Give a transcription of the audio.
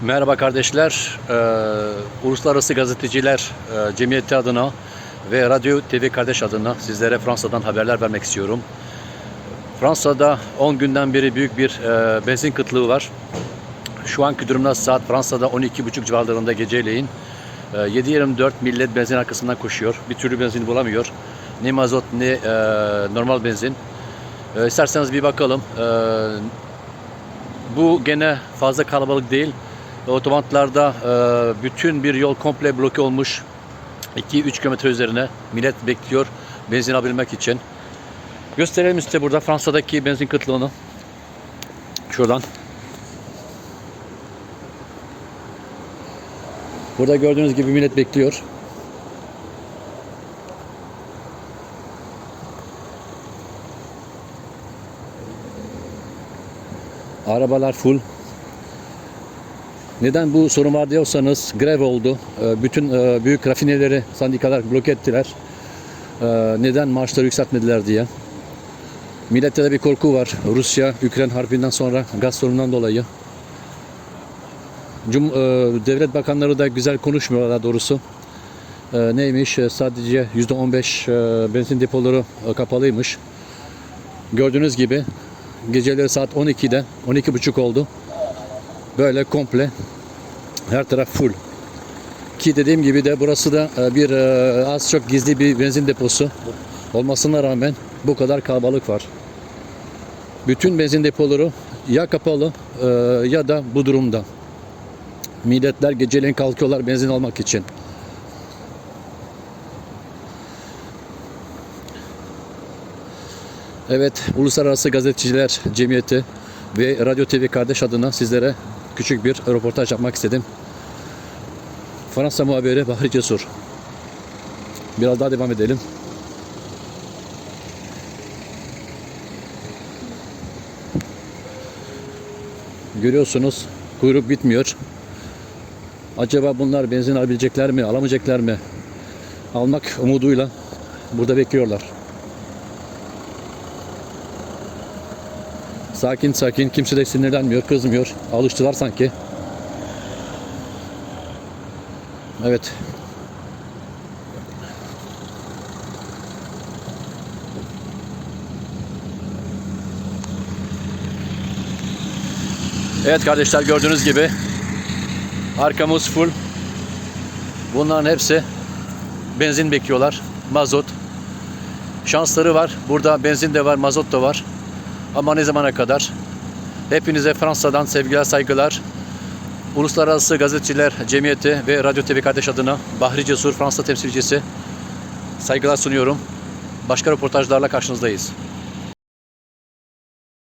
Merhaba kardeşler. Ee, Uluslararası Gazeteciler e, Cemiyeti adına ve Radyo TV Kardeş adına sizlere Fransa'dan haberler vermek istiyorum. Fransa'da 10 günden beri büyük bir e, benzin kıtlığı var. Şu anki durumda saat Fransa'da 12.30 civarlarında geceleyin. E, 7.24 millet benzin arkasından koşuyor. Bir türlü benzin bulamıyor. Ne mazot ne e, normal benzin. E, isterseniz bir bakalım. E, bu gene fazla kalabalık değil. Otobanlarda e, bütün bir yol komple bloke olmuş. 2-3 kilometre üzerine millet bekliyor benzin alabilmek için. Gösterelim size burada Fransa'daki benzin kıtlığını. Şuradan. Burada gördüğünüz gibi millet bekliyor. Arabalar full. Neden bu sorun var diyorsanız grev oldu. Ee, Bütün e, büyük rafineleri sendikalar blok ettiler. Ee, Neden maaşları yükseltmediler diye. Millette de bir korku var. Rusya, Ukrayna harbinden sonra gaz sorunundan dolayı. Cum e, devlet bakanları da güzel konuşmuyorlar doğrusu. E, neymiş? Sadece %15 e, benzin depoları kapalıymış. Gördüğünüz gibi geceleri saat 12'de 12.30 oldu. Böyle komple her taraf full. Ki dediğim gibi de burası da e, bir e, az çok gizli bir benzin deposu olmasına rağmen bu kadar kalabalık var. Bütün benzin depoları ya kapalı e, ya da bu durumda. Milletler geceleyin kalkıyorlar benzin almak için. Evet, Uluslararası Gazeteciler Cemiyeti ve Radyo TV Kardeş adına sizlere küçük bir röportaj yapmak istedim. Fransa muhabiri Bahri Cesur. Biraz daha devam edelim. Görüyorsunuz kuyruk bitmiyor. Acaba bunlar benzin alabilecekler mi, alamayacaklar mı? Almak umuduyla burada bekliyorlar. Sakin sakin kimse de sinirlenmiyor, kızmıyor. Alıştılar sanki. Evet. Evet kardeşler gördüğünüz gibi arkamız full. Bunların hepsi benzin bekliyorlar. Mazot. Şansları var. Burada benzin de var, mazot da var. Ama ne zamana kadar? Hepinize Fransa'dan sevgiler, saygılar. Uluslararası Gazeteciler Cemiyeti ve Radyo TV Kardeş adına Bahri Cesur Fransa temsilcisi saygılar sunuyorum. Başka röportajlarla karşınızdayız.